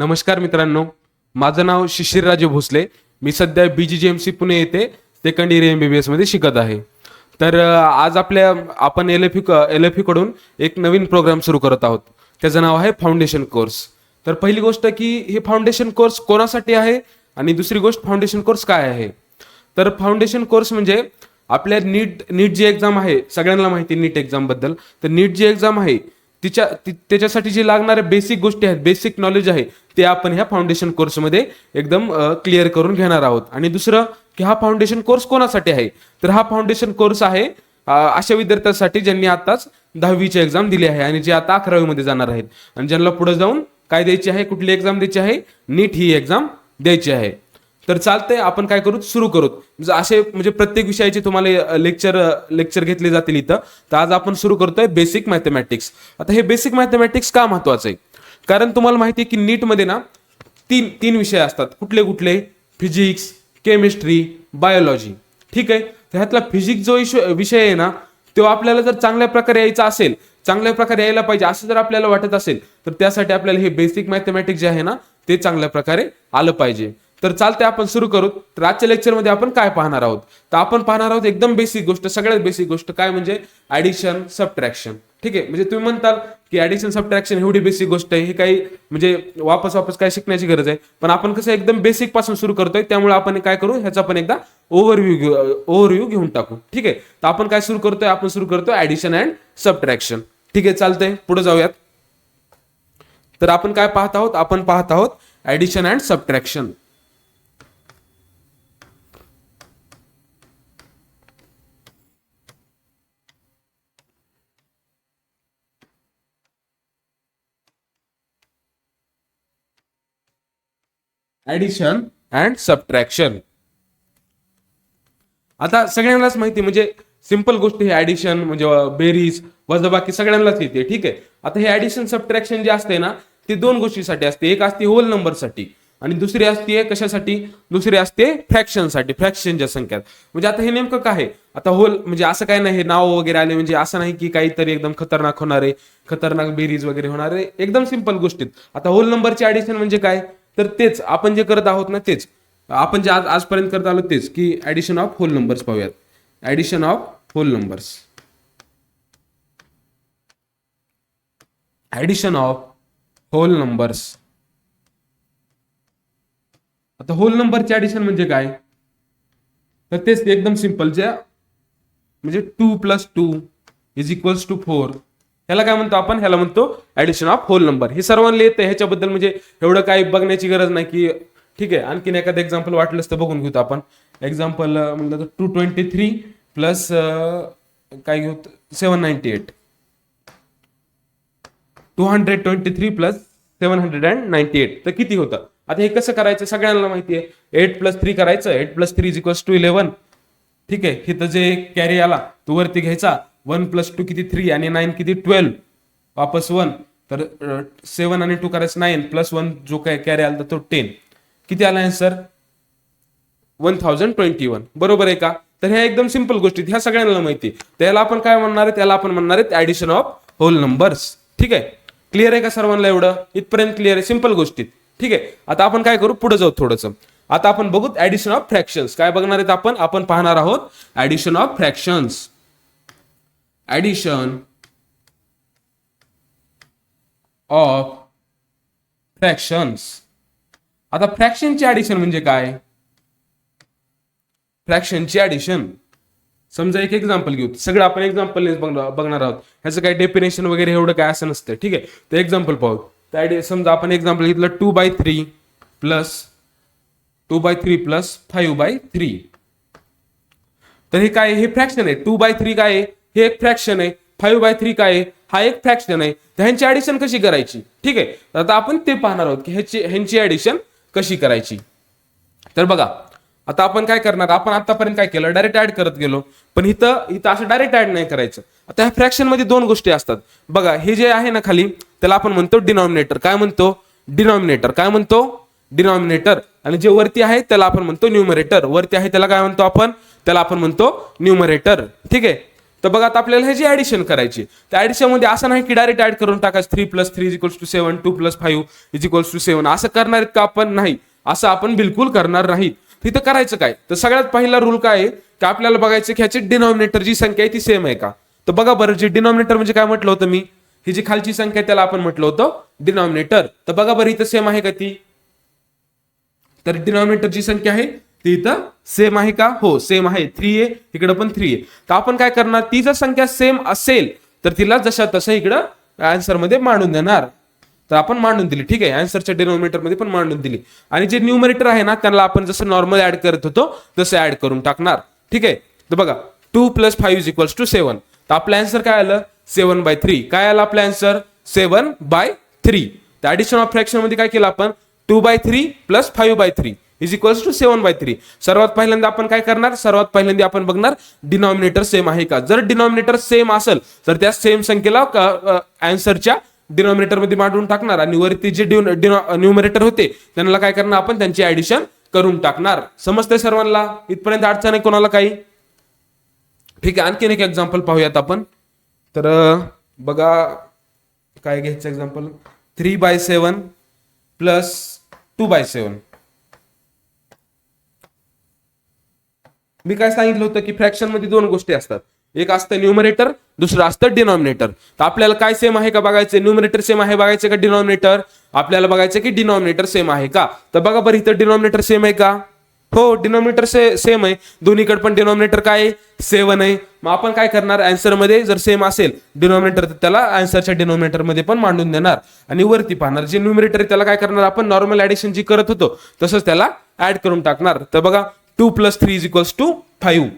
नमस्कार मित्रांनो. माझं नाव शिशिरराजे भोसले. मी सध्या B G G M C Pune येथे second year M B B एसमध्ये शिकत आहे. तर आज आपल्या आपण एल एफ एल एफकडून एक नवीन प्रोग्राम सुरू करत आहोत. त्याचं नाव आहे फाउंडेशन कोर्स तर पहिली गोष्ट की हे फाउंडेशन कोर्स कोणासाठी आहे? आणि दुसरी गोष्ट फाउंडेशन कोर्स काय आहे? तर फाउंडेशन कोर्स म्हणजे आपल्या नीट नीट जी एक्झाम आहे सगळ्यांना माहिती नीट एक्झामबद्दल तर नीट जी एक्झाम आहे तिच्या ति- त्याच्यासाठी जे लागणाऱ्या बेसिक गोष्टी आहेत बेसिक नॉलेज आहे ते आपण ह्या फाउंडेशन कोर्समध्ये एकदम क्लिअर करून घेणार आहोत. आणि दुसरं की हा फाउंडेशन कोर्स कोणासाठी आहे? तर हा फाउंडेशन कोर्स आहे अशा विद्यार्थ्यांसाठी ज्यांनी आताच दहावीची एक्झाम दिली आहे आणि जे आता अकरावीमध्ये जाणार आहेत. आणि ज्यांना पुढे जाऊन काय द्यायची आहे कुठली एक्झाम द्यायची आहे नीट ही एक्झाम द्यायची आहे. तर चालतंय आपण काय करू? सुरू करू. म्हणजे असे म्हणजे प्रत्येक विषयाचे तुम्हाला लेक्चर लेक्चर घेतले जातील इथं. तर आज आपण सुरू करतोय बेसिक मॅथमॅटिक्स आता हे बेसिक मॅथमॅटिक्स का महत्वाचं आहे? कारण तुम्हाला माहिती आहे की नीटमध्ये ना तीन तीन विषय असतात. कुठले कुठले? फिजिक्स केमिस्ट्री बायोलॉजी ठीक आहे? तर ह्यातला फिजिक्स जो विषय आहे ना तो आपल्याला जर चांगल्या प्रकारे यायचा असेल चांगल्या प्रकारे यायला पाहिजे असं जर आपल्याला वाटत असेल तर त्यासाठी आपल्याला हे बेसिक मॅथमॅटिक्स जे आहे ना ते चांगल्या प्रकारे आलं पाहिजे. तर चालते आपण सुरू करू. तर आजच्या लेक्चरमध्ये आपण काय पाहणार आहोत? तर आपण पाहणार आहोत एकदम बेसिक गोष्ट सगळ्यात बेसिक गोष्ट काय म्हणजे ऍडिशन सबट्रॅक्शन ठीक आहे? म्हणजे तुम्ही म्हणताल की ऍडिशन सबट्रॅक्शन एवढी बेसिक गोष्ट आहे हे काही म्हणजे वापस वापस काय शिकण्याची गरज आहे. पण आपण कसं एकदम बेसिकपासून सुरू करतोय त्यामुळे आपण काय करू? ह्याचा पण एकदा ओव्हरव्ह्यू घेऊ ओव्हरव्ह्यू घेऊन टाकू. ठीक आहे? तर आपण काय सुरू करतोय? आपण सुरू करतोय ऍडिशन अँड सबट्रॅक्शन ठीक आहे? चालतंय. पुढे जाऊयात. तर आपण काय पाहत आहोत? आपण पाहत आहोत addition and subtraction addition and subtraction आता सगळ्यांनाच माहिती म्हणजे सिंपल गोष्टी हे ऍडिशन म्हणजे बेरीज वजबाकी सगळ्यांनाच येते ठीक आहे? आता हे ऍडिशन सबट्रॅक्शन जे असते ना ते दोन गोष्टीसाठी असते. एक असते होल नंबरसाठी आणि दुसरी असते कशासाठी? दुसरी असते फ्रॅक्शनसाठी फ्रॅक्शनच्या संख्यात. म्हणजे आता हे नेमकं काय आहे? आता होल म्हणजे असं काय नाही हे नाव वगैरे आले म्हणजे असं नाही की काहीतरी एकदम खतरनाक होणार आहे खतरनाक बेरीज वगैरे होणार आहे एकदम सिंपल गोष्टीत. आता होल नंबरची ऍडिशन म्हणजे काय? तर तेच आपण जे करत आहोत ना तेच. आपण जे आज आजपर्यंत करत आलो तेच की ॲडिशन ऑफ होल नंबर्स पाहूयात. Addition of whole numbers addition of whole numbers आता होल नंबरचे ॲडिशन म्हणजे काय? तर तेच एकदम सिंपल जे म्हणजे two plus two is equals to four ह्याला काय म्हणतो आपण? ह्याला म्हणतो ऍडिशन ऑफ होल नंबर हे सर्वांना येतं. ह्याच्याबद्दल म्हणजे एवढं काही बघण्याची गरज नाही की ठीक आहे. आणखीन एखादं एक्झाम्पल वाटलंच तर बघून घेऊ आपण. एक्झाम्पल म्हणलं तर टू ट्वेंटी थ्री प्लस काय घेऊ seven ninety eight two hundred twenty three plus seven hundred and ninety eight तर किती होतं? आता हे कसं करायचं? सगळ्यांना माहिती आहे. एट प्लस थ्री करायचं. Eight plus three is equals to eleven ठीक आहे. इथं जे कॅरी आला तो वरती घ्यायचा. वन प्लस टू किती थ्री आणि नाईन किती ट्वेल्व? वापस वन. तर सेवन आणि टू करायचं नाईन प्लस वन जो काय कॅरी आला तर तो टेन. किती आला answer one thousand twenty one. बरोबर आहे का? तर ह्या एकदम सिंपल गोष्टी ह्या सगळ्यांना माहिती त्याला आपण काय म्हणणार आहे? त्याला आपण म्हणणार आहेत ऍडिशन ऑफ होल नंबर्स ठीक आहे? क्लिअर आहे का सर्वांना एवढं? इथपर्यंत क्लिअर आहे. सिंपल गोष्टीत ठीक आहे? आता आपण काय करू? पुढे जाऊ थोडंसं. आता आपण बघू ऍडिशन ऑफ फ्रॅक्शन्स काय बघणार आहेत आपण? आपण पाहणार आहोत addition of fractions addition of fractions आता फ्रॅक्शनचे ऍडिशन म्हणजे काय? फ्रॅक्शनची ऍडिशन समजा एक एक्झाम्पल घेऊ. सगळं आपण एक्झाम्पल बघणार आहोत. ह्याचं काही डेफिनेशन वगैरे एवढं काय असं नसतं ठीक आहे? तर एक्झाम्पल पाहू. त्या समजा आपण एक्झाम्पल घेतलं two by three plus two by three plus five by three तर हे काय हे फ्रॅक्शन आहे. टू बाय थ्री काय आहे? हे एक फ्रॅक्शन आहे. फाईव्ह बाय थ्री काय आहे? हा एक फ्रॅक्शन आहे. तर ह्यांची ऍडिशन कशी करायची? ठीक आहे. तर आता आपण ते पाहणार आहोत की ह्याची ह्यांची ऍडिशन कशी करायची. तर बघा आता आपण काय करणार? आपण आतापर्यंत काय केलं? डायरेक्ट ऍड करत गेलो. पण इथं इथं असं डायरेक्ट ऍड नाही करायचं. आता ह्या फ्रॅक्शनमध्ये दोन गोष्टी असतात. बघा हे जे आहे ना खाली त्याला आपण म्हणतो डिनॉमिनेटर काय म्हणतो? डिनॉमिनेटर काय म्हणतो? डिनॉमिनेटर आणि जे वरती आहे त्याला आपण म्हणतो न्यूमरेटर वरती आहे त्याला काय म्हणतो आपण? त्याला आपण म्हणतो न्यूमरेटर ठीक आहे? तर बघा आता आपल्याला ह्याची ऍडिशन करायची त्या ॲडिशनमध्ये असं नाही की डायरेक्ट ऍड करून टाकायचं three plus three is equals to seven two plus five is equals to seven असं करणार का आपण नाही? असं आपण बिलकुल करणार नाही. तिथं करायचं काय? तर सगळ्यात पहिला रूल काय आहे? की आपल्याला बघायचं की ह्याची डिनॉमिनेटर जी संख्या आहे ती सेम आहे का? तर बघा बरं जे डिनॉमिनेटर म्हणजे काय म्हटलं होतं मी? ही जी खालची संख्या आहे त्याला आपण म्हटलं होतं डिनॉमिनेटर तर बघा बरं इथं सेम आहे का ती? तर डिनॉमिनेटरची संख्या आहे ती इथं सेम आहे का? हो सेम आहे. थ्री ए इकडं पण थ्री ए तर आपण काय करणार? ती जर संख्या सेम असेल तर तिला जशा तसं इकडं आन्सरमध्ये मांडून देणार. तर आपण मांडून दिली. ठीक आहे? आन्सरच्या डिनॉमिनेटरमध्ये पण मांडून दिली. आणि जे न्यूमरेटर आहे ना त्यांना आपण जसं नॉर्मल ऍड करत होतो तसं ऍड करून टाकणार. ठीक आहे? तर बघा two plus five is equals to seven तर आपलं आन्सर काय आलं? सेवन बाय थ्री काय आलं आपलं आन्सर सेवन बाय थ्री तर ऍडिशन ऑफ फ्रॅक्शनमध्ये काय केलं आपण? Two by three plus five by three is equals to seven by three सर्वात पहिल्यांदा आपण काय करणार? सर्वात पहिल्यांदा आपण बघणार डिनॉमिनेटर सेम आहे का? जर डिनॉमिनेटर सेम असेल तर त्या सेम संख्येला अँसरच्या डिनॉमिनेटरमध्ये मांडून टाकणार. आणि वरती जे न्यूमरेटर होते त्यांना काय करणार आपण? त्यांची ऍडिशन करून टाकणार. समजतंय सर्वांना? इथपर्यंत अडचण आहे कोणाला काही? ठीक आहे आणखीन एक एक्झाम्पल पाहूयात आपण. तर बघा काय घ्यायचं example three by seven plus two by seven मी काय सांगितलं होतं की फ्रॅक्शनमध्ये दोन गोष्टी असतात. एक असतं न्युमरेटर दुसरं असतं डिनॉमिनेटर तर आपल्याला काय सेम आहे का बघायचं? न्युमरेटर सेम आहे बघायचं का डिनॉमिनेटर आपल्याला बघायचं की डिनॉमिनेटर सेम आहे का? तर बघा बरं इथं डिनॉमिनेटर सेम आहे का? हो डिनॉमिनेटर से सेम आहे. दोन्हीकडे पण डिनॉमिनेटर काय सेवन आहे. मग आपण काय करणार? आन्सरमध्ये जर सेम असेल डिनॉमिनेटर तर त्याला अँसरच्या डिनॉमिनेटरमध्ये पण मांडून देणार. आणि वरती पाहणार. जे न्युमिनेटर त्याला काय करणार? आपण नॉर्मल ऍडिशन जी करत होतो तसंच त्याला ऍड करून टाकणार. तर बघा two plus three is equals to five.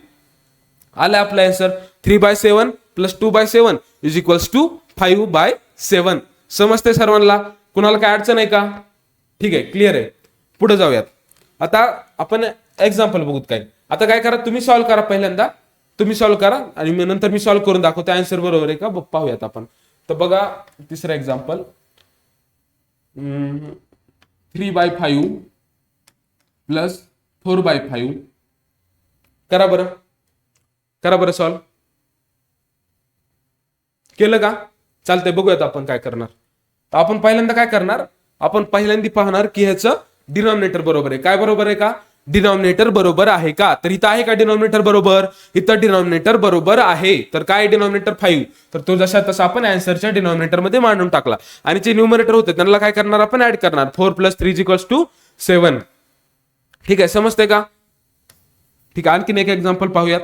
आलं आपला answer three by seven plus two by seven is equals to five by seven. समजते सर्वांना? कुणाला काय अडचण आहे का? ठीक आहे क्लिअर आहे. पुढे जाऊयात. आता आपण एक्झाम्पल बघूत काय. आता काय करा तुम्ही सॉल्व्ह करा पहिल्यांदा. तुम्ही सॉल्व्ह करा आणि मी नंतर मी सॉल्व्ह करून दाखवतो. आन्सर बरोबर आहे का? पाहूयात आपण. तर बघा तिसरं example three by five plus four by five. करा बरं. करा बरं सॉल्व. केलं का? चालतंय बघूयात आपण काय करणार. तर आपण पहिल्यांदा काय करणार? आपण पहिल्यांदा पाहणार की ह्याचं डिनॉमिनेटर बरोबर आहे. काय बरोबर आहे का? डिनॉमिनेटर बरोबर आहे का? तर इथं आहे का डिनॉमिनेटर बरोबर? इथं डिनॉमिनेटर बरोबर आहे. तर काय डिनॉमिनेटर? फाईव्ह. तर तो जसा तसा आपण अँसरच्या डिनॉमिनेटरमध्ये मांडून टाकला. आणि जे न्यूमरेटर होते त्यांना काय करणार आपण ऍड करणार? Four plus three equals to seven ठीक आहे समजते का? ठीक आहे आणखीन एक एक्झाम्पल पाहूयात.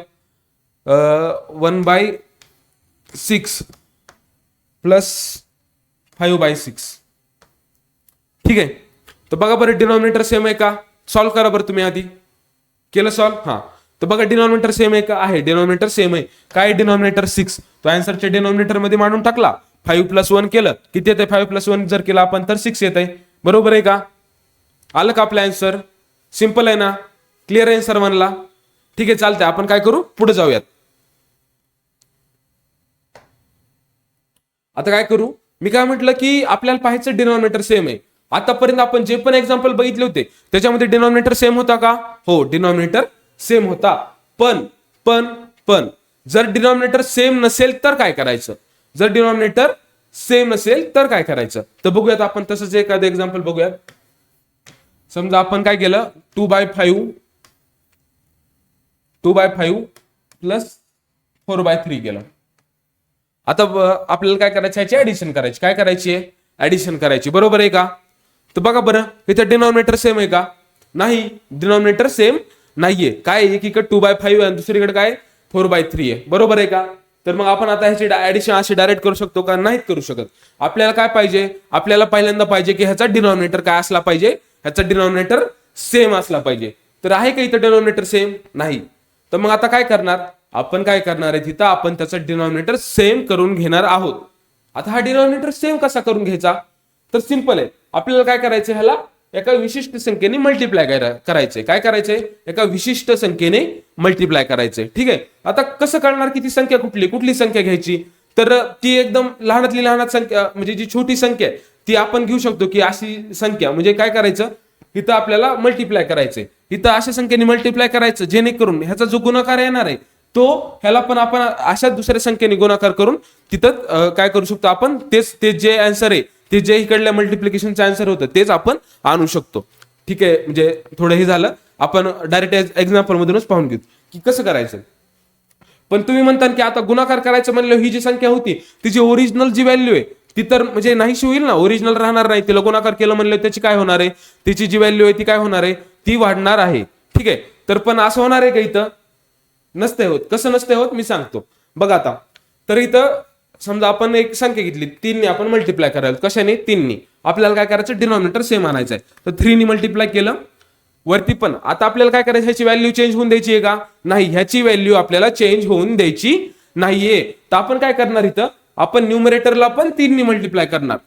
One by six plus five by six ठीक आहे? तर बघा बरं डिनॉमिनेटर सेम आहे का? सॉल्व्ह करा बरं तुम्ही आधी. केलं सॉल्व्ह हां. तर बघा डिनॉमिनेटर सेम आहे का? आहे. डिनॉमिनेटर सेम आहे. काय डिनॉमिनेटर सिक्स तो आन्सरच्या डिनॉमिनेटरमध्ये मांडून टाकला. फाईव्ह प्लस वन केलं. किती येते फाईव्ह प्लस वन जर केलं आपण तर सिक्स येत आहे बरोबर आहे का? आलं का आपलं आन्सर सिंपल आहे ना? क्लिअर आहे सर्वांना? ठीक आहे चालतंय. आपण काय करू? पुढे जाऊयात. आता काय करू? मी काय म्हटलं की आपल्याला पाहायचं डिनॉमिनेटर सेम आहे. आतापर्यंत आपण जे पण एक्झाम्पल बघितले होते त्याच्यामध्ये डिनॉमिनेटर सेम होता का? हो डिनॉमिनेटर सेम होता. पण पण पण जर डिनॉमिनेटर सेम नसेल तर काय करायचं? जर डिनॉमिनेटर सेम नसेल तर काय करायचं? तर बघूयात आपण तसंच एखादं एक्झाम्पल बघूयात. समजा आपण काय केलं? Two by five two by five plus four by three केलं. आता आपल्याला काय करायचं? याची ऍडिशन करायची. काय करायची? आहे ऍडिशन करायची. बरोबर आहे का? तर बघा बरं इथं डिनॉमिनेटर सेम आहे का? नाही. डिनॉमिनेटर सेम नाहीये. काय? एकीकडे टू बाय फाईव्ह आणि दुसरीकडे काय? फोर बाय थ्री आहे. बरोबर आहे का? तर मग आपण आता ह्याची ऍडिशन अशी डायरेक्ट करू शकतो का? नाहीत करू शकत. आपल्याला काय पाहिजे? आपल्याला पहिल्यांदा पाहिजे की ह्याचा डिनॉमिनेटर काय असला पाहिजे? ह्याचा डिनॉमिनेटर सेम असला पाहिजे. तर आहे का इथं डिनॉमिनेटर सेम नाही. तर मग आता काय करणार? आपण काय करणार आहे? तिथं आपण त्याचा डिनॉमिनेटर सेम करून घेणार आहोत. आता हा डिनॉमिनेटर सेम कसा करून घ्यायचा? तर सिंपल आहे. आपल्याला काय करायचं ह्याला? एका विशिष्ट संख्येने मल्टिप्लाय करायचंय. काय करायचंय? एका विशिष्ट संख्येने मल्टिप्लाय करायचंय. ठीक आहे? आता कसं करणार? की ती संख्या कुठली? कुठली संख्या घ्यायची? तर ती एकदम लहानातली लहानात संख्या म्हणजे जी छोटी संख्या आहे ती आपण घेऊ शकतो की अशी संख्या. म्हणजे काय करायचं? इथं आपल्याला मल्टिप्लाय करायचंय. इथं अशा संख्येने मल्टिप्लाय करायचं जेणेकरून ह्याचा जो गुणाकार येणार आहे तो ह्याला पण आपण अशा दुसऱ्या संख्येने गुणाकार करून तिथं काय करू शकतो आपण? तेच ते जे आन्सर आहे ते जे इकडल्या मल्टिप्लिकेशनचं आन्सर होतं तेच आपण आणू शकतो. ठीक आहे म्हणजे थोडं हे झालं. आपण डायरेक्ट एक्झाम्पल मधूनच पाहून घेऊ. की कसं करायचं? पण तुम्ही म्हणता की आता गुणाकार करायचं म्हणलं ही जी संख्या होती तिची ओरिजिनल जी व्हॅल्यू आहे ती तर म्हणजे नाहीशी होईल ना ओरिजिनल राहणार नाही. तिला गुणाकार केलं म्हणलं त्याची काय होणार आहे? तिची जी व्हॅल्यू आहे ती काय होणार आहे? ती वाढणार आहे. ठीक आहे? तर पण असं होणार आहे का इथं? नसते होत. कसं नसते होत? मी सांगतो. बघा आता. तर इथं समजा आपण एक संख्या घेतली. तीनने आपण मल्टिप्लाय करायला कशाने? तीननी. आपल्याला काय करायचं? डिनॉमिनेटर सेम आणायचं आहे. तर थ्रीनी मल्टिप्लाय केलं. वरती पण. आता आपल्याला काय करायचं? ह्याची व्हॅल्यू चेंज होऊन द्यायची आहे का? नाही. ह्याची व्हॅल्यू आपल्याला चेंज होऊन द्यायची नाहीये. तर आपण काय करणार इथं? आपण न्यूमरेटरला पण तीननी मल्टिप्लाय करणार.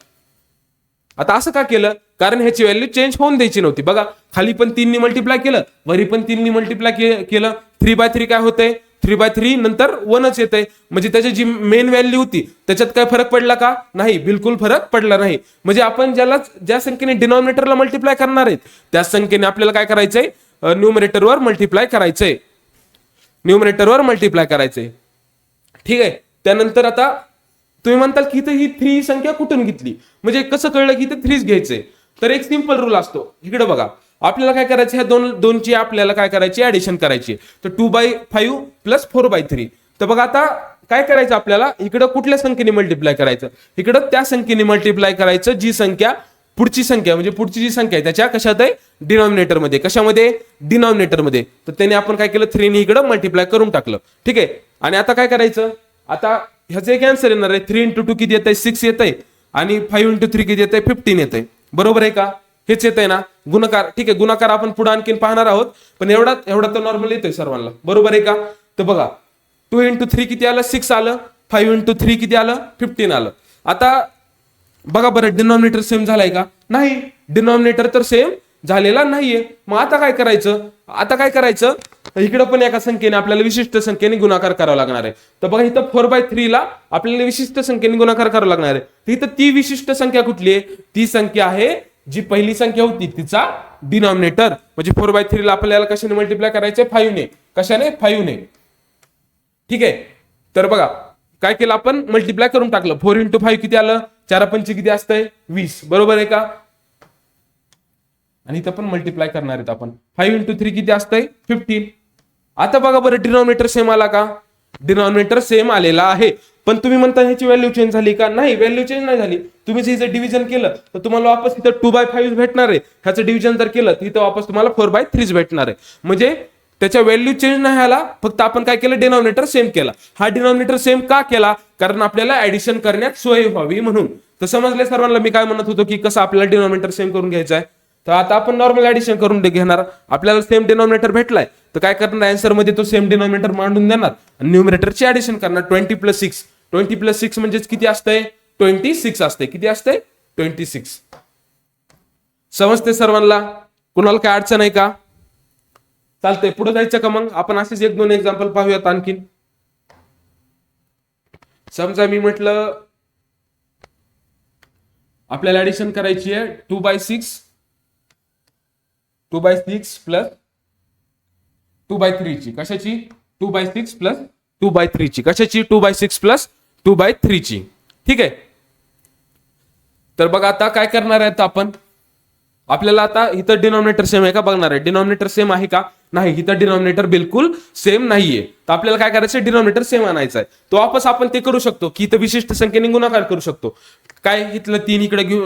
आता असं का केलं? कारण ह्याची व्हॅल्यू चेंज होऊन द्यायची नव्हती. बघा खाली पण तीननी मल्टिप्लाय केलं वरी पण तीननी मल्टिप्लाय केलं. थ्री बाय थ्री काय होतंय? थ्री बाय थ्री नंतर वनच येतंय. म्हणजे त्याची जी मेन व्हॅल्यू होती त्याच्यात काय फरक पडला का? नाही बिलकुल फरक पडला नाही. म्हणजे आपण ज्याला ज्या संख्येने डिनॉमिनेटरला मल्टिप्लाय करणार आहेत त्या संख्येने आपल्याला काय करायचंय? न्यूमरेटरवर मल्टिप्लाय करायचंय. न्यूमरेटरवर मल्टिप्लाय करायचंय. ठीक आहे? त्यानंतर आता तुम्ही म्हणताल की इथं ही थ्री संख्या कुठून घेतली? म्हणजे कसं कळलं की इथे थ्रीच घ्यायचंय तर एक सिंपल रूल असतो. इकडे बघा. आपल्याला काय करायचं? ह्या दोन दोनची आपल्याला काय करायची? ऍडिशन करायची. तर two by five plus four by three तर बघा आता काय करायचं आपल्याला? इकडं कुठल्या संख्येने मल्टिप्लाय करायचं? इकडं त्या संख्येने मल्टिप्लाय करायचं जी संख्या पुढची संख्या म्हणजे पुढची जी संख्या आहे त्याच्या कशात आहे? डिनॉमिनेटरमध्ये कशामध्ये? डिनॉमिनेटरमध्ये तर त्याने आपण काय केलं? थ्रीने इकडं मल्टिप्लाय करून टाकलं. ठीक आहे? आणि आता काय करायचं? आता ह्याचं एक आन्सर येणार आहे. थ्री इंटू टू किती येत आहे सिक्स येत आहे आणि फाईव्ह इंटू थ्री किती येत आहे फिफ्टीन येत आहे बरोबर आहे का? हेच येत आहे ना? गुणाकार. ठीक आहे गुणाकार आपण पुढे आणखीन पाहणार आहोत. पण एवढा एवढा तर नॉर्मल येतोय सर्वांना. बरोबर आहे का? तर बघा टू इंटू थ्री किती आलं? सिक्स आलं. फाईव्ह इंटू थ्री किती आलं? फिफ्टीन आलं. आता बघा बरं डिनॉमिनेटर सेम झालाय का? नाही. डिनॉमिनेटर तर सेम झालेला नाहीये. मग आता काय करायचं? आता काय करायचं? इकडं पण एका संख्येने आपल्याला विशिष्ट संख्येने गुणाकार करावा लागणार आहे. तर बघा इथं फोर बाय थ्रीला आपल्याला विशिष्ट संख्येने गुणाकार करावा लागणार आहे. तर इथं ती विशिष्ट संख्या कुठली आहे? ती संख्या आहे जी पहिली संख्या होती तिचा डिनॉमिनेटर म्हणजे फोर बाय थ्रीला आपल्याला कशाने मल्टिप्लाय करायचे फाईव्हने कशाने? फाईव्हने ठीक आहे? तर बघा काय केलं आपण? मल्टिप्लाय करून टाकलं. फोर इंटू फाईव्ह किती आलं? चार पंच किती असतंय? वीस. बरोबर आहे का? आणि इथं पण मल्टिप्लाय करणार आहेत आपण. फाईव्ह इंटू थ्री किती असतंय? फिफ्टीन आता बघा बरं डिनॉमिनेटर सेम आला का? डिनॉमिनेटर सेम आलेला आहे. पण तुम्ही म्हणता ह्याची व्हॅल्यू चेंज झाली का? नाही व्हॅल्यू चेंज नाही झाली. तुम्ही जर डिव्हिजन केलं तर तुम्हाला वापस इथं टू बाय फाईव्ह भेटणार आहे. ह्याचं डिव्हिजन जर केलं तर इथं वापस तुम्हाला फोर बाय थ्रीच भेटणार आहे. म्हणजे त्याच्या व्हॅल्यू चेंज नाही आला फक्त आपण काय केलं डिनॉमिनेटर सेम केला. हा डिनॉमिनेटर सेम का केला? कारण आपल्याला ऍडिशन करण्यात सोय व्हावी म्हणून. तर समजले सर्वांना मी काय म्हणत होतो की कसं आपल्याला डिनॉमिनेटर सेम करून घ्यायचा आहे? तर आता आपण नॉर्मल ऍडिशन करून घेणार. आपल्याला सेम डिनॉमिनेटर भेटलाय. तर काय करणार? अँसरमध्ये तो सेम डिनॉमिनेटर मांडून देणार. आणि न्यूमिनेटरची ऍडिशन करणार. Twenty plus six twenty plus six म्हणजेच किती असतंय? ट्वेंटी सिक्स असते किती असते ट्वेंटी सिक्स समजते सर्वांना? कुणाला काय अडचण आहे का? चालतंय. पुढे जायचं का मग? आपण असेच एक दोन एक्झाम्पल पाहूयात आणखीन. समजा मी म्हटलं आपल्याला ऍडिशन करायची आहे two by six two by six plus two by थ्रीची कशाची? Two by six plus two by थ्रीची कशाची? Two by six plus two by थ्रीची ठीक आहे? तर बघा आता काय करणार आहेत आपण? आपल्याला आता इथं डिनॉमिनेटर सेम आहे का? बघणार आहे. डिनॉमिनेटर सेम आहे का? नाही. इथं डिनॉमिनेटर बिलकुल सेम नाहीये. तर आपल्याला काय करायचं डिनॉमिनेटर सेम आणायचा आहे तो वापस आपण ते करू शकतो. की इथं विशिष्ट संख्येने गुणाकार करू शकतो. काय इथलं तीन इकडे घेऊ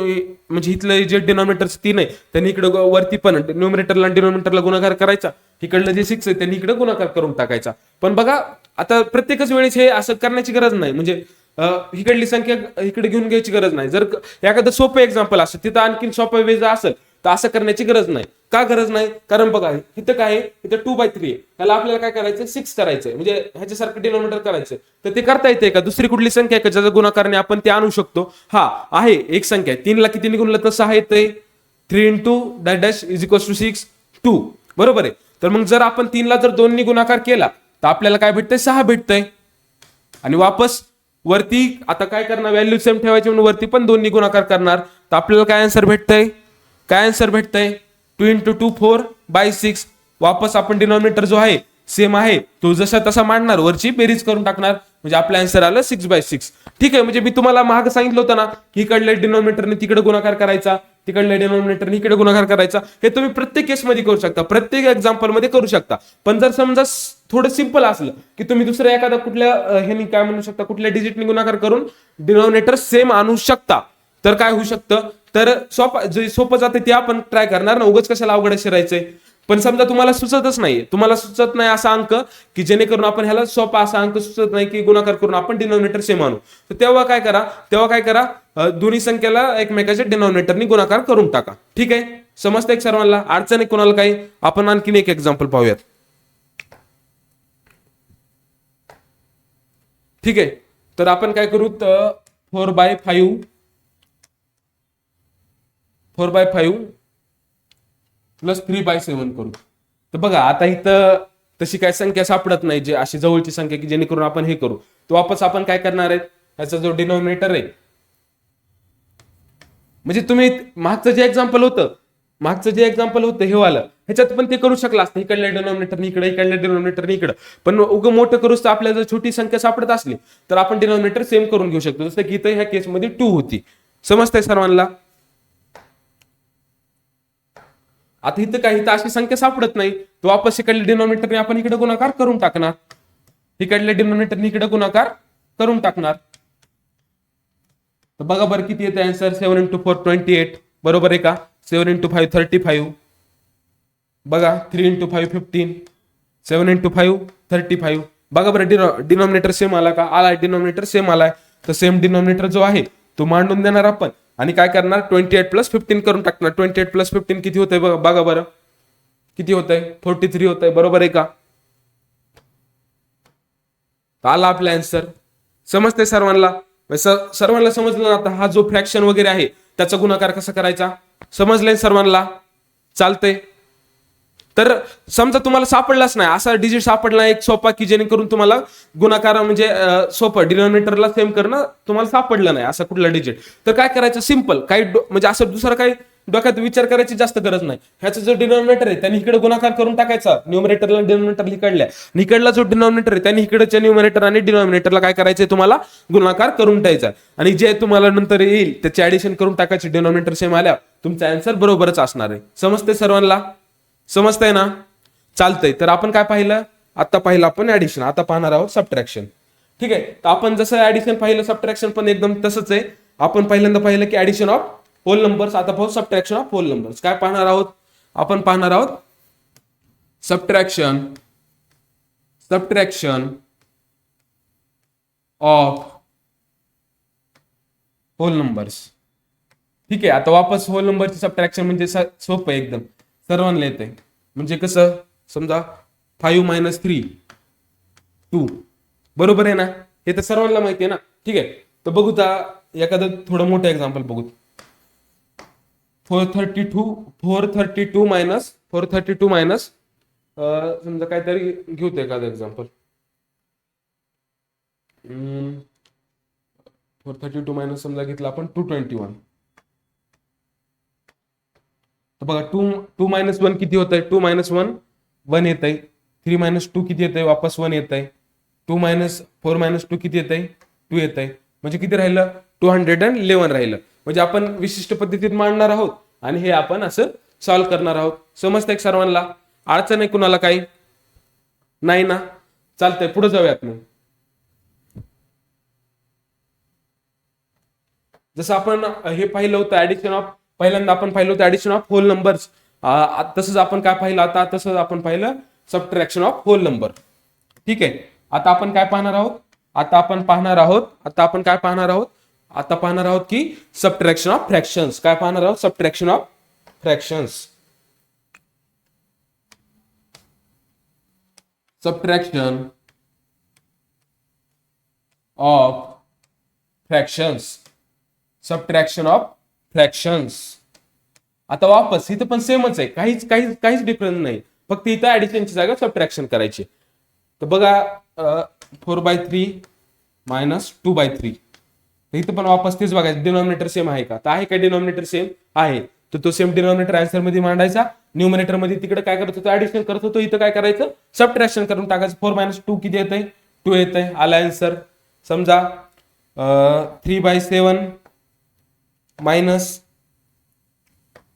म्हणजे इथलं जे डिनॉमिनेटर तीन आहे त्यांनी इकडे वरती पण न्युमिनेटरला डिनॉमिनेटरला गुणाकार करायचा. इकडलं जे सिक्स आहे त्यांनी इकडे गुणाकार करून टाकायचा. पण बघा आता प्रत्येकच वेळेस हे असं करण्याची गरज नाही. म्हणजे इकडली संख्या इकडे घेऊन घ्यायची गरज नाही. जर एखादं सोपं एक्झाम्पल असेल तिथं आणखीन सोपं वेज जर असेल तर असं करण्याची गरज नाही. का गरज नाही? कारण बघा इथं काय आहे? इथं टू बाय थ्री आहे. त्याला आपल्याला काय करायचं सिक्स करायचंय. म्हणजे ह्याच्यासारखं डिनोमीटर करायचं तर ते करता येते का? दुसरी कुठली संख्या आहे का? ज्याचा गुणाकारने आपण ते आणू शकतो? हा आहे एक संख्या आहे. तीनला किती गुणलं? तर सहा येतंय. Three into dash dash is equal to six two बरोबर आहे. तर मग जर आपण तीनला जर दोननी गुणाकार केला तर आपल्याला काय भेटतंय? सहा भेटतंय. आणि वापस वरती आता काय करणार? व्हॅल्यू सेम ठेवायची म्हणून वरती पण दोन्ही गुणाकार करणार. तर आपल्याला काय आन्सर भेटतंय? काय आन्सर भेटतंय? Two into two four by six वापस आपण डिनॉमिनेटर जो आहे सेम आहे. तो जसा तसा मांडणार वरची बेरीज करून टाकणार. म्हणजे आपलं आन्सर आलं सिक्स बाय सिक्स ठीक आहे म्हणजे मी तुम्हाला महाग सांगितलं होतं ना इकडले इकडल्या डिनॉमिनेटरने तिकडे गुणाकार करायचा तिकडल्या डिनॉमिनेटरने इकडे गुणाकार करायचा. हे तुम्ही प्रत्येक केसमध्ये करू शकता प्रत्येक एक्झाम्पलमध्ये करू शकता. पण जर समजा थोडं सिंपल असलं की तुम्ही दुसऱ्या एखाद्या कुठल्या हे काय म्हणू शकता कुठल्या डिजिटने गुणाकार करून डिनॉमिनेटर सेम आणू शकता. तर काय होऊ शकतं? तर सोपं जे सोपं जाते ते आपण ट्राय करणार ना. उगाच कशाला अवघड शिरायचंय? पण समजा तुम्हाला सुचतच नाही तुम्हाला सुचत नाही असा अंक की जेणेकरून आपण ह्याला सोपा असा अंक सुचत नाही की गुणाकार करून आपण डिनॉमिनेटर सेम आणू तर तेव्हा काय करा? तेव्हा काय करा? दोन्ही संख्येला एकमेकाच्या डिनॉमिनेटरनी गुणाकार करून टाका. ठीक आहे? समजतं एक सर्वांना? अडचण आहे कोणाला काही? आपण आणखीन एक एक्झाम्पल पाहूयात. ठीक आहे? तर आपण काय करू? तर four by five four by five plus three by seven करू. तर बघा आता इथं तशी काय संख्या सापडत नाही जे अशी जवळची संख्या की जेणेकरून आपण हे करू. तो वापस आपण काय करणार आहेत ह्याचा जो डिनॉमिनेटर आहे. म्हणजे तुम्ही मागचं जे एक्झाम्पल होतं मागचं जे एक्झाम्पल होतं हे वालं ह्याच्यात पण ते करू शकला असतं. इकडल्या डिनॉमिनेटर इकडे इकडल्या डिनॉमिनेटर इकडं. पण उगं मोठं करूच तर आपल्याला जर छोटी संख्या सापडत असली तर आपण डिनॉमिनेटर सेम करून घेऊ शकतो. जसं की इथं ह्या केसमध्ये टू होती. समजतंय सर्वांना? आता इथं काही इथं अशी संख्या सापडत नाही. तो वापस इकडले डिनॉमिनेटरने आपण इकडे गुणाकार करून टाकणार. इकडले डिनॉमिनेटरने इकडे गुणाकार करून टाकणार. तर बघा बरं किती येते answer seven into four twenty eight बरोबर आहे का? Seven into five thirty five बघा three into five fifteen seven into five thirty five बघा बरं डिनो डिनॉमिनेटर सेम आला का? आलाय डिनॉमिनेटर सेम आलाय. तर सेम डिनॉमिनेटर जो आहे तो मांडून देणार आपण. आणि काय करणार? ट्वेंटी एट प्लस फिफ्टीन करून टाकणार. ट्वेंटी एट प्लस फिफ्टीन किती होतंय बघा बघा बरं. किती होतंय? फोर्टी थ्री होतंय. बरोबर आहे का? आला आपला आन्सर समजते सर्वांना? सर्वांना समजलं आता हा जो फ्रॅक्शन वगैरे आहे त्याचा गुणाकार कसा करायचा? समजलंय सर्वांना? चालतंय. तर समजा तुम्हाला सापडलाच नाही असा डिजिट सापडला एक सोपा की जेणेकरून तुम्हाला गुणाकार म्हणजे सोपं डिनॉमिनेटरला सेम करणं तुम्हाला सापडलं नाही असा कुठला डिजिट तर काय करायचं? सिंपल काही म्हणजे असं दुसरं काही डोक्यात विचार करायची जास्त गरज नाही. ह्याचा जो डिनॉमिनेटर आहे त्यांनी इकडे गुणाकार करून टाकायचा. न्यूमरेटरला डिनॉमिनेटर इकडल्या इकडला जो डिनॉमिनेटर आहे त्यांनी इकडच्या न्यूमरेटर आणि डिनॉमिनेटरला काय करायचं तुम्हाला? गुणाकार करून टाकायचा. आणि जे तुम्हाला नंतर येईल त्याचे ऍडिशन करून टाकायचे. डिनॉमिनेटर सेम आल्या तुमचा आन्सर बरोबरच असणार आहे. समजते सर्वांना? समजतंय ना? चालतंय. तर आपण काय पाहिलं? आता पाहिलं आपण ऍडिशन आता पाहणार आहोत सबट्रॅक्शन ठीक आहे? तर आपण जसं ऍडिशन पाहिलं सबट्रॅक्शन पण एकदम तसंच आहे. आपण पहिल्यांदा पाहिलं की ऍडिशन ऑफ होल नंबर्स आता पाहू सबट्रॅक्शन ऑफ होल नंबर्स काय पाहणार आहोत? आपण पाहणार आहोत subtraction subtraction of whole numbers ठीक आहे? आता वापस होल नंबरची सबट्रॅक्शन म्हणजे स- सोपं आहे एकदम. सर्वांना येते म्हणजे कसं? समजा फाईव्ह मायनस थ्री टू बरोबर आहे ना? हे तर सर्वांना माहिती आहे ना? ठीक आहे. तर बघू आता एखादं थोडं मोठं एक्झाम्पल बघू. Four thirty two four thirty two minus four thirty two minus समजा काहीतरी घेऊ ते एखादं example four thirty two minus समजा घेतला आपण टू ट्वेंटी वन तर बघा टू टू मायनस वन किती होत आहे टू मायनस वन वन येत आहे थ्री मायनस टू किती येत आहे वापस वन येत आहे two minus four minus two किती येत आहे टू येत आहे म्हणजे किती राहिलं? टू हंड्रेड अँड इलेव्हन राहिलं. म्हणजे आपण विशिष्ट पद्धतीत मांडणार आहोत आणि हे आपण असं सॉल्व्ह करणार आहोत. समजतंय सर्वांना? अडचण आहे कुणाला काही? नाही ना? चालतंय पुढे जाऊयात मग. जसं आपण हे पाहिलं होतं ऍडिशन ऑफ पहिल्यांदा आपण पाहिलं होतं ऍडिशन ऑफ होल नंबर्स तसंच आपण काय पाहिलं आता? तसंच आपण पाहिलं सबट्रॅक्शन ऑफ होल नंबर ठीक आहे? आता आपण काय पाहणार आहोत? आता आपण पाहणार आहोत आता आपण काय पाहणार आहोत? आता पाहणार आहोत की सबट्रॅक्शन ऑफ फ्रॅक्शन्स काय पाहणार आहोत? Subtraction of fractions subtraction of fractions subtraction of fractions आता वापस इथं पण सेमच आहे. काहीच काहीच काहीच डिफरन्स नाही. फक्त इथं ऍडिशनची जागा सबट्रॅक्शन करायची. तर बघा four by three minus two by three इथं पण वापस तेच बघायचं. डिनॉमिनेटर सेम आहे का? तर आहे का डिनॉमिनेटर सेम आहे. तर तो सेम डिनॉमिनेटर आन्सरमध्ये मांडायचा. न्यूमिनेटरमध्ये तिकडे काय करत होतो? ऍडिशन करत होतो. इथं काय करायचं? सबट्रॅक्शन करून टाकायचं. फोर मायनस टू किती येतंय? टू येतंय. आला आन्सर समजा three by seven minus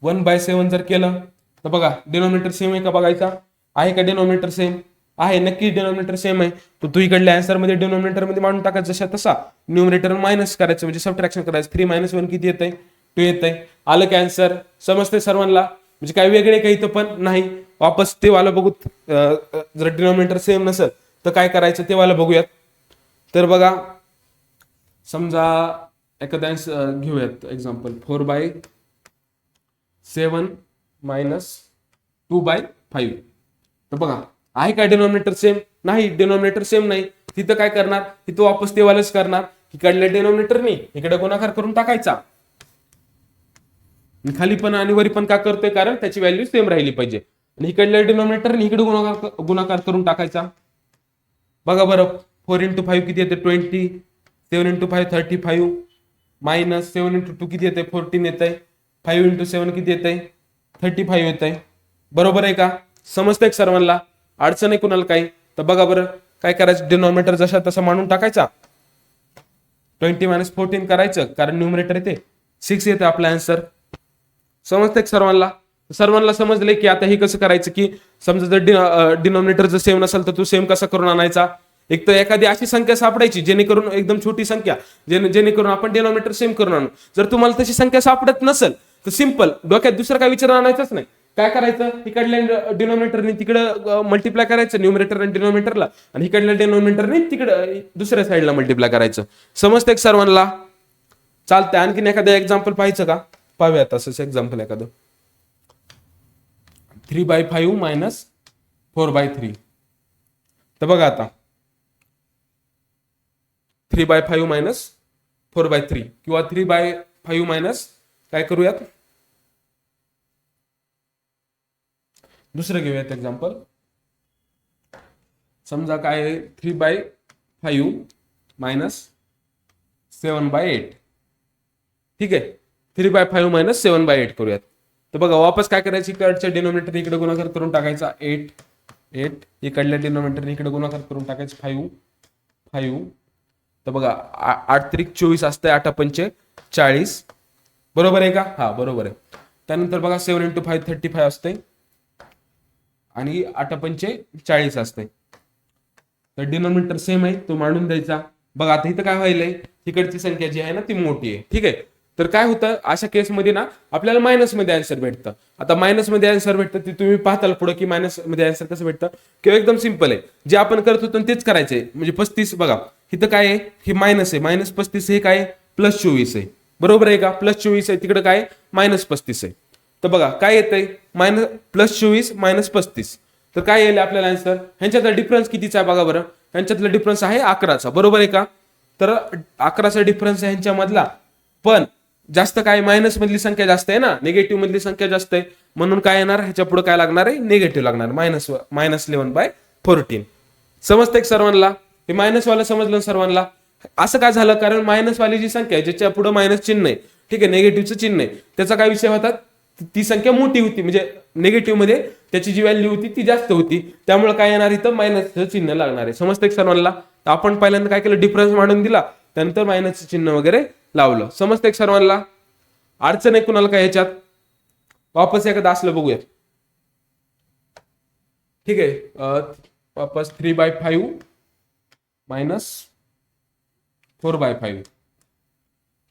one by seven जर केलं तर बघा डिनॉमिनेटर सेम आहे का बघायचा? आहे का डिनॉमिनेटर सेम आहे नक्की डिनॉमिनेटर सेम आहे. तर तू इकडल्या आन्सरमध्ये डिनॉमिनेटरमध्ये मध्ये मांडून टाकायचं जशा तसा. न्यूमिनेटर मायनस करायचं म्हणजे सबट्रॅक्शन करायचं. थ्री मायनस वन किती येतंय? टू येतंय. आलं की आन्सर समजते सर्वांना? म्हणजे काय वेगळे काही इथं पण नाही. वापस ते वाला बघू जर डिनॉमिनेटर सेम नसेल तर काय करायचं ते वाला बघूयात. तर बघा समजा एखाद्या घेऊयात example four by seven minus two by five तर बघा आहे काय डिनॉमिनेटर सेम नाही डिनॉमिनेटर सेम नाही. तिथं काय करणार? तिथं वापस ते वालच करणार इकडल्या डिनॉमिनेटरनी इकडे गुणाकार करून टाकायचा. खाली पण आणि वरी पण का करतोय? कारण त्याची व्हॅल्यू सेम राहिली पाहिजे. आणि इकडल्या डिनॉमिनेटरनी इकडे गुणाकार गुणाकार करून टाकायचा. बघा बरं फोर इंटू फाईव्ह किती येते? Twenty seven into five thirty five minus seven into two किती येते फोर्टीन येत आहे फाईव्ह इंटू सेवन किती येत आहे थर्टी फाईव्ह येत आहे बरोबर आहे का? समजतंय सर्वांना? अडचण आहे कुणाला काही? तर बघा बरं काय करायचं? डिनॉमिनेटर जशा तसा मांडून टाकायचा. ट्वेंटी मायनस फोर्टीन करायचं कारण न्युमरेटर येते. सिक्स येते आपला आन्सर समजतंय सर्वांना? सर्वांना समजले की आता हे कसं करायचं की समजा जर डिनॉमिनेटर जर सेम नसेल तर तू सेम कसा करून आणायचा? एक तर एखादी अशी संख्या सापडायची जेणेकरून एकदम छोटी संख्या जेणे जेणेकरून आपण डिनॉमिनेटर सेम करून आणू. जर तुम्हाला तशी संख्या सापडत नसेल तर सिंपल डोक्यात दुसरं काय विचार आणायचंच नाही. काय करायचं? इकडल्या डिनॉमिनेटरने तिकडं मल्टिप्लाय करायचं न्युमिनेटर आणि डिनॉमिनेटरला आणि इकडल्या डिनॉमिनेटरने तिकडं दुसऱ्या साईडला मल्टिप्लाय करायचं. समजतंय सर्वांना? चालतंय. आणखीन एखादं एक्झाम्पल पाहायचं का? पाहूयात असंच एक्झाम्पल एखादं. Three by five minus four by three तर बघा आता. Three by five minus four by three. किंवा थ्री बाय फाईव्ह मायनस काय करूयात? दुसरं घेऊयात एक्झाम्पल समजा काय आहे? Three by five minus seven by eight. ठीक आहे? Three by five minus seven by eight करूयात. तर बघा वापस काय करायची? इकडच्या डिनॉमिनेटर इकडे गुणाकार करून टाकायचा. Eight eight. इकडल्या डिनॉमिनेटर इकडे गुणाकार करून टाकायचं. Five five. तर बघा आठ त्रिक चोवीस असतंय आठ पंचे चाळीस. बरोबर आहे का? हा बरोबर आहे. त्यानंतर बघा seven into five thirty five असते आणि आठ पंचे चाळीस असते तर डिनॉमिनेटर सेम आहे तो मांडून द्यायचा. बघा आता इथं काय व्हायलंय? तिकडची संख्या जी आहे ना ती मोठी आहे. ठीक आहे? तर काय होतं? अशा केसमध्ये ना आपल्याला मायनसमध्ये आन्सर भेटतं. आता मायनसमध्ये आन्सर भेटतं ते तुम्ही पाहताल पुढे की मायनसमध्ये आन्सर कसं भेटतं? किंवा एकदम सिंपल आहे. जे आपण करत होतो तेच करायचंय. म्हणजे पस्तीस बघा. इथं काय आहे? हे मायनस आहे. मायनस पस्तीस हे काय प्लस चोवीस आहे. बरोबर आहे का? प्लस चोवीस आहे. तिकडे काय मायनस पस्तीस आहे. तर बघा काय येतंय? मायनस प्लस चोवीस मायनस पस्तीस. तर काय येईल आपल्याला आन्सर ह्यांच्यातला डिफरन्स कितीचा आहे बघा बरं. ह्यांच्यातला डिफरन्स आहे अकराचा. बरोबर आहे का? तर अकराचा डिफरन्स आहे ह्यांच्यामधला. पण जास्त काय मायनस मधली संख्या जास्त आहे ना? निगेटिव्ह मधली संख्या जास्त आहे. म्हणून काय येणार? ह्याच्या पुढे काय लागणार आहे? निगेटिव्ह लागणार. Minus minus eleven by fourteen समजतंय सर्वांना? हे मायनस वाला समजलं सर्वांना? असं काय झालं? कारण मायनस वाली जी संख्या आहे ज्याच्या पुढे मायनस चिन्ह आहे ठीक आहे निगेटिव्हचं चिन्ह आहे त्याचा काय विषय होता? ती संख्या मोठी होती म्हणजे निगेटिव्हमध्ये त्याची जी व्हॅल्यू होती ती जास्त होती. त्यामुळे काय येणार इथं? मायनसचं चिन्ह लागणार आहे. समजतंय सर्वांना? तर आपण पहिल्यांदा काय केलं? डिफरन्स मांडून दिला. त्यानंतर मायनसचं चिन्ह वगैरे लावलं. समजतंय सर्वांना? अडचण आहे कुणाला काय ह्याच्यात वापस एखादा असलं बघूया ठीक आहे. वापस three by five minus four by five.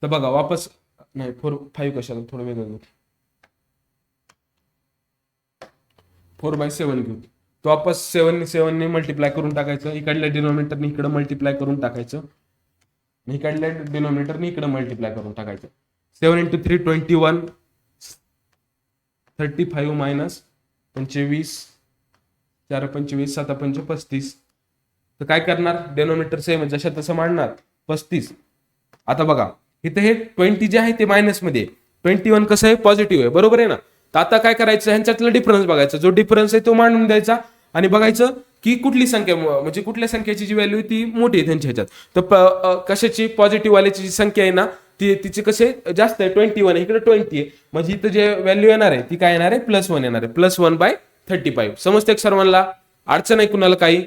तर बघा वापस नाही फोर फाईव्ह कशाला? थोडं वेगळं घेऊ. फोर बाय सेवन घेऊ. तो वापस सेवन सेवनने मल्टिप्लाय करून टाकायचं. इकडल्या डिनॉमिनेटरने इकडं मल्टिप्लाय करून टाकायचं. इकडल्या डिनॉमिनेटरने इकडे मल्टिप्लाय करून टाकायचं. Seven into three twenty one thirty five minus पंचवीस चार पंचवीस सात पंच पस्तीस. तर काय करणार? डेनोमीटर सेम जशा तसं मांडणार. पस्तीस. आता बघा. इथे हे ट्वेंटी जे आहे ते मायनसमध्ये ट्वेंटी वन कसं आहे? पॉझिटिव्ह आहे. बरोबर आहे ना? तर आता काय करायचं? ह्यांच्यातला डिफरन्स बघायचा. जो डिफरन्स आहे तो मांडून द्यायचा. आणि बघायचं की कुठली संख्या म्हणजे कुठल्या संख्येची जी व्हॅल्यू ती मोठी आहे त्यांच्या ह्याच्यात. तर कशाची? पॉझिटिव्ह वाल्याची जी संख्या आहे ना ती तिची कसे जास्त आहे. ट्वेंटी वन इकडे ट्वेंटी आहे. म्हणजे इथं जे व्हॅल्यू येणार आहे ती काय येणार आहे? प्लस वन येणार आहे. Plus one by thirty five समजते सर्वांना? अडचण आहे कुणाला काही?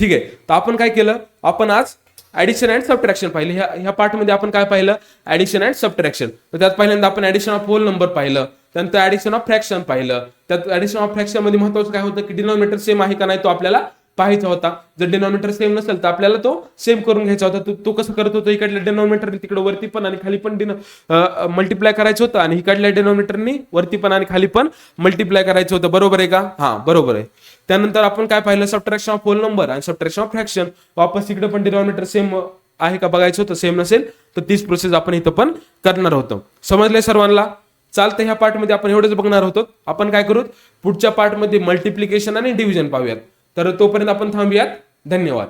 ठीक आहे. तर आपण काय केलं? आपण आज ऍडिशन अँड सबट्रॅक्शन पाहिलं. ह्या ह्या पार्टमध्ये आपण काय पाहिलं? ऍडिशन अँड सबट्रॅक्शन तर त्यात पहिल्यांदा आपण ऍडिशन ऑफ होल नंबर पाहिलं. त्यानंतर ऍडिशन ऑफ फ्रॅक्शन पाहिलं. त्यात ऍडिशन ऑफ फ्रॅक्शनमध्ये महत्वाचं काय होतं की डिनॉमिनेटर सेम आहे का नाही तो आपल्याला पाहायचा होता. जर डिनॉमिनेटर सेम नसेल तर आपल्याला तो सेम करून घ्यायचा होता. तो- तो कसं करत होतो? इकडल्या डिनॉमिनेटरने तिकडे वरती पण आणि खाली पण मल्टिप्लाय करायचं होतं आणि इकडल्या डिनॉमिनेटरनी वरती पण आणि खाली पण मल्टिप्लाय करायचं होतं. बरोबर आहे का? हा बरोबर आहे. त्यानंतर आपण काय पाहिलं? सबट्रॅक्शन ऑफ होल नंबर आणि सबट्रॅक्शन ऑफ फ्रॅक्शन वापस इकडे पण डिनॉमिनेटर सेम आहे का बघायचं होतं? सेम नसेल तर तीच प्रोसेस आपण इथं पण करणार होतो. समजलंय सर्वांना? चालतं ह्या पार्टमध्ये आपण एवढंच बघणार होतो. आपण काय करू पुढच्या पार्टमध्ये मल्टिप्लिकेशन आणि डिव्हिजन पाहूयात. तर तोपर्यंत आपण थांबूयात. धन्यवाद.